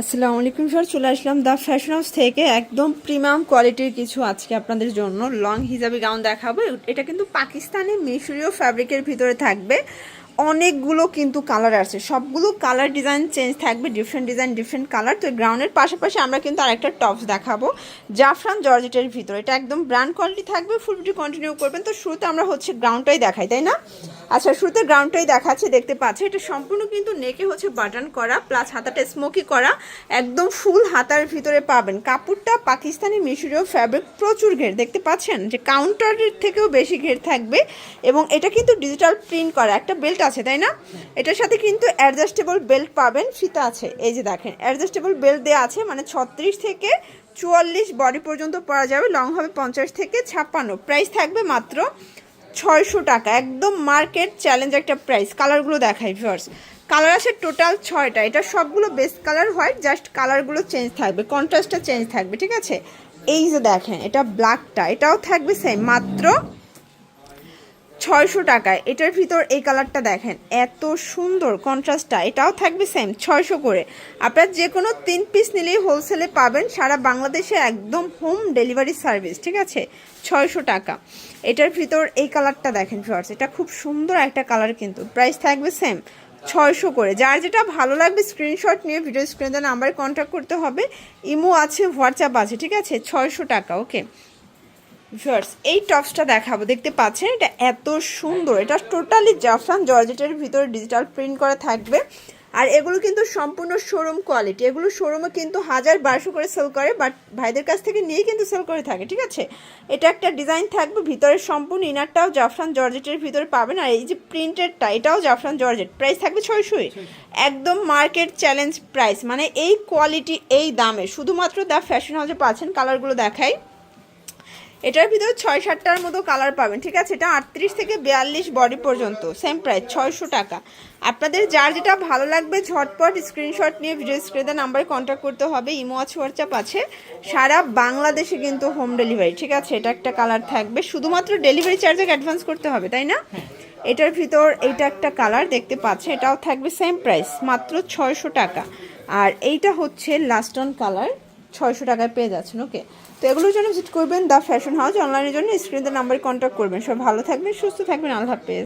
আসসালামু আলাইকুম স্যার, চলে আসলাম দ্য ফ্যাশন হাউস থেকে। একদম প্রিমিয়াম কোয়ালিটির কিছু আজকে আপনাদের জন্য। লং হিজাবি গাউন দেখাবো। এটা কিন্তু পাকিস্তানি মিশরীয় ফ্যাব্রিকের ভিতরে থাকবে। অনেকগুলো কিন্তু কালার আছে সবগুলো কালার ডিজাইন চেঞ্জ থাকবে ডিফারেন্ট ডিজাইন ডিফারেন্ট কালার তো গ্রাউন্ডের পাশাপাশি আমরা কিন্তু আরেকটা টপস দেখাবো। জাফরান জর্জেটের ভিতরে। এটা একদম ব্র্যান্ড কোয়ালিটি থাকবে ফুল ভিডিও কন্টিনিউ করবেন। তো শুরুতে আমরা হচ্ছে গ্রাউন্ডটাই দেখাই, তাই না? আচ্ছা শুরুতে গ্রাউন্ডটাই দেখাচ্ছে, দেখতে পাচ্ছে এটা সম্পূর্ণ কিন্তু নেকে হচ্ছে বাটন করা প্লাস হাতাটা স্মোকি করা। একদম ফুল হাতার ভিতরে পাবেন। কাপড়টা পাকিস্তানি মিশরীয় ফ্যাব্রিক প্রচুর ঘের। দেখতে পাচ্ছেন যে কাউন্টারের থেকেও বেশি ঘের থাকবে। এবং এটা কিন্তু ডিজিটাল প্রিন্ট করা। একটা বেল্ট আছে, তাই না? এটার সাথে কিন্তু অ্যাডজাস্টেবল বেল্ট পাবেন, ফিতা আছে, এই যে দেখেন অ্যাডজাস্টেবল বেল্ট দেওয়া আছে মানে ছত্রিশ থেকে চুয়াল্লিশ বডি পর্যন্ত পরা যাবে লং হবে পঞ্চাশ থেকে ছাপ্পান্ন প্রাইস থাকবে মাত্র ছয়শো টাকা, একদম মার্কেট চ্যালেঞ্জ একটা প্রাইস কালারগুলো দেখাই ভিউয়ার্স কালার আছে টোটাল ছয়টা, এটা সবগুলো বেস্ট কালার হোয়াইট জাস্ট কালারগুলো চেঞ্জ থাকবে কন্ট্রাস্টটা চেঞ্জ থাকবে, ঠিক আছে? এই যে দেখেন, এটা ব্ল্যাকটা এটাও থাকবে সেম মাত্র ছয়শো টাকায়। এটার ভিতর এই কালারটা দেখেন, এত সুন্দর কন্ট্রাস্টটা এটাও থাকবে সেম ছয়শো করে। আপনার যে কোনো তিন পিস নিলেই হোলসেলে পাবেন, সারা বাংলাদেশে একদম হোম ডেলিভারি সার্ভিস ঠিক আছে? ছয়শো টাকা। এটার ভিতর এই কালারটা দেখেন ফিওর্স এটা খুব সুন্দর একটা কালার কিন্তু প্রাইস থাকবে সেম ছয়শো করে। যার যেটা ভালো লাগবে স্ক্রিনশট নিয়ে ভিডিও স্ক্রিনে নাম্বারে কন্ট্যাক্ট করতে হবে। ইমো আছে হোয়াটসঅ্যাপ আছে, ঠিক আছে? ছয়শো টাকা ওকে ভিউয়ার্স, এই টপসটা দেখাবো। দেখতে পাচ্ছেন, এটা এত সুন্দর। এটা টোটালি জাফরান জর্জেটের ভিতরে ডিজিটাল প্রিন্ট করা থাকবে। আর এগুলো কিন্তু সম্পূর্ণ শোরুম কোয়ালিটি এগুলো শোরুমে কিন্তু হাজার বারোশো করে সেল করে বাট ভাইদের কাছ থেকে নিয়ে কিন্তু সেল করে থাকে, ঠিক আছে? এটা একটা ডিজাইন থাকবে, ভিতরে সম্পূর্ণ ইনারটাও জাফরান জর্জেটের ভিতরে পাবেন। আর এই যে প্রিন্টেডটা এটাও জাফরান জর্জেট। প্রাইস থাকবে ছয়শোই। একদম মার্কেট চ্যালেঞ্জ প্রাইস মানে এই কোয়ালিটি এই দামে। শুধুমাত্র দ্য ফ্যাশন হাউসে পাচ্ছেন কালারগুলো দেখাই। এটার ভিতরে ছয় সাতটার মতো কালার পাবেন ঠিক আছে? এটা আটত্রিশ থেকে বিয়াল্লিশ বডি পর্যন্ত সেম প্রাইস ছয়শো টাকা। আপনাদের যার যেটা ভালো লাগবে ঝটপট স্ক্রিনশট নিয়ে ভিডিও স্ক্রিনের নাম্বারে কন্ট্যাক্ট করতে হবে ইমো আছে হোয়াটসঅ্যাপ আছে। সারা বাংলাদেশে কিন্তু হোম ডেলিভারি ঠিক আছে? এটা একটা কালার থাকবে। শুধুমাত্র ডেলিভারি চার্জে অ্যাডভান্স করতে হবে তাই না? এটার ভিতর এইটা একটা কালার দেখতে পাচ্ছে এটাও থাকবে সেম প্রাইস মাত্র ছয়শো টাকা। আর এইটা হচ্ছে লাস্ট অন কালার ছয়শো টাকায় পেয়ে যাচ্ছেন ওকে তো এগুলোর জন্য ভিজিট করবেন দ্য ফ্যাশন হাউস অনলাইনের জন্য স্ক্রিনের নাম্বারে কন্ট্যাক্ট করবেন। সব ভালো থাকবেন, সুস্থ থাকবেন, আল্লাহ হাফেজ।